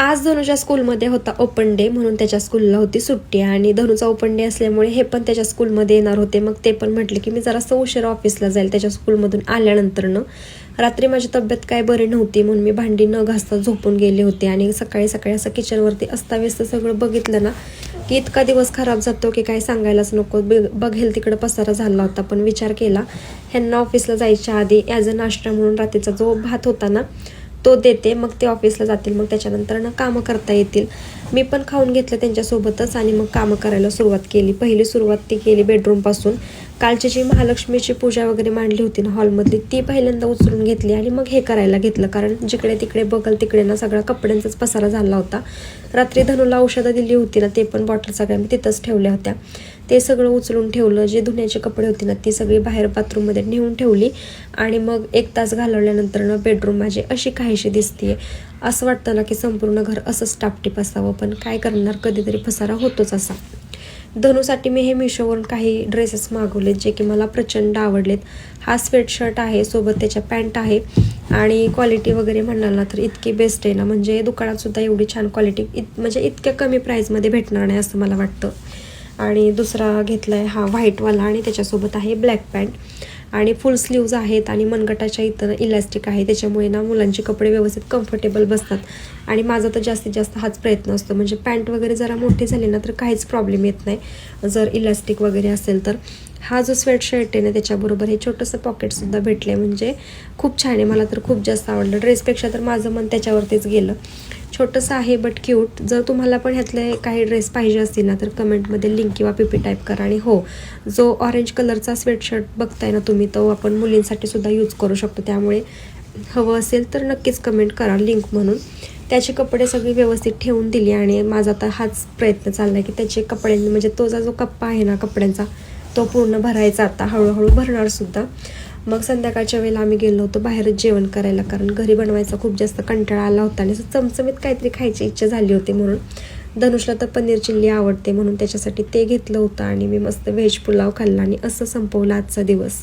आज धनुच्या स्कूलमध्ये होता ओपन डे म्हणून त्याच्या स्कूलला होती सुट्टी आणि धनुचा ओपन डे असल्यामुळे हे पण त्याच्या स्कूलमध्ये येणार होते. मग ते पण म्हटले की मी जरासं उशिरा ऑफिसला जाईल त्याच्या स्कूलमधून आल्यानंतरनं. रात्री माझी तब्येत काय बरी नव्हती म्हणून मी भांडी न घासता झोपून गेले होते आणि सकाळी सकाळी असं किचनवरती अस्ताव्यस्त सगळं बघितलं ना की इतका दिवस खराब जातो की काय सांगायलाच नको. बघेल तिकडं पसारा झाला होता पण विचार केला. ह्यांना ऑफिसला जायच्या आधी ॲज अ नाश्ता म्हणून रात्रीचा जो भात होता ना तो देते मग ते ऑफिसला जातील मग त्याच्यानंतर ना कामं करता येतील. मी पण खाऊन घेतलं त्यांच्यासोबतच आणि मग कामं करायला सुरुवात केली. पहिली सुरुवात ती केली बेडरूमपासून कालची जी महालक्ष्मीची पूजा वगैरे मांडली होती ना हॉलमधली ती पहिल्यांदा उचलून घेतली आणि मग हे करायला घेतलं. कारण जिकडे तिकडे बघल तिकडे ना सगळा कपड्यांचाच पसारा झाला होता. रात्री धनुला औषधं दिली होती ना ते पण बॉटल सगळ्या मी तिथंच ठेवल्या होत्या. ते सगळं उचलून ठेवलं जे धुण्याचे कपडे होते ना ती सगळी बाहेर बाथरूममध्ये नेऊन ठेवली. आणि मग एक तास घालवल्यानंतर ना बेडरूम माझी अशी काहीशी दिसतीये. असं वाटतं ना की संपूर्ण घर असंच टापटीप असावं पण काय करणार? कधीतरी फसारा होतोच असा. धनुसाठी मी हे मिशोवरून काही ड्रेसेस मागवलेत जे की मला प्रचंड आवडलेत. हा स्वेटशर्ट आहे सोबत त्याच्या पॅन्ट आहे. आणि क्वालिटी वगैरे म्हणाल ना तर इतकी बेस्ट आहे ना. म्हणजे दुकानात सुद्धा एवढी छान क्वालिटी इत म्हणजे इतक्या कमी प्राईजमध्ये भेटणार नाही असं मला वाटतं. आणि दुसरा घेतला आहे हा व्हाईटवाला आणि त्याच्यासोबत आहे ब्लॅक पॅन्ट. आणि फुल स्लीव्ज आहेत आणि मनगटाच्या इतर इलॅस्टिक आहे त्याच्यामुळे ना मुलांचे कपडे व्यवस्थित कम्फर्टेबल बसतात. आणि माझा तर जास्तीत जास्त हाच प्रयत्न असतो म्हणजे पॅन्ट वगैरे जरा मोठी झाली ना तर काहीच प्रॉब्लेम येत नाही. जर इलॅस्टिक वगैरे असेल तर. हा जो स्वेट शर्ट आहे ना त्याच्याबरोबर हे छोटंसं पॉकेटसुद्धा भेटलं आहे म्हणजे खूप छान आहे. मला तर खूप जास्त आवडलं. ड्रेसपेक्षा तर माझं मन त्याच्यावरतीच गेलं. छोटंसं आहे बट क्यूट जर तुम्हाला पण ह्यातले काही ड्रेस पाहिजे असतील ना तर कमेंटमध्ये लिंक किंवा पी पी टाईप करा. आणि हो जो ऑरेंज कलरचा स्वेटशर्ट बघताय ना तुम्ही तो आपण मुलींसाठी सुद्धा यूज करू शकतो. त्यामुळे हवं असेल तर नक्कीच कमेंट करा लिंक म्हणून. त्याचे कपडे सगळे व्यवस्थित ठेवून दिले आणि माझा आता हाच प्रयत्न चालला आहे की त्याचे कपडे म्हणजे तो जो कप्पा आहे ना कपड्यांचा तो पूर्ण भरायचा आता. हळूहळू भरणार सुद्धा. मग संध्याकाळच्या वेळेला आम्ही गेलो होतो बाहेरच जेवण करायला कारण घरी बनवायचा खूप जास्त कंटाळा आला होता आणि असं चमचमीत काहीतरी खायची इच्छा झाली होती म्हणून. धनुषला तर पनीर चिल्ली आवडते म्हणून त्याच्यासाठी ते घेतलं होतं आणि मी मस्त व्हेज पुलाव खाल्ला आणि असं संपवला आजचा दिवस.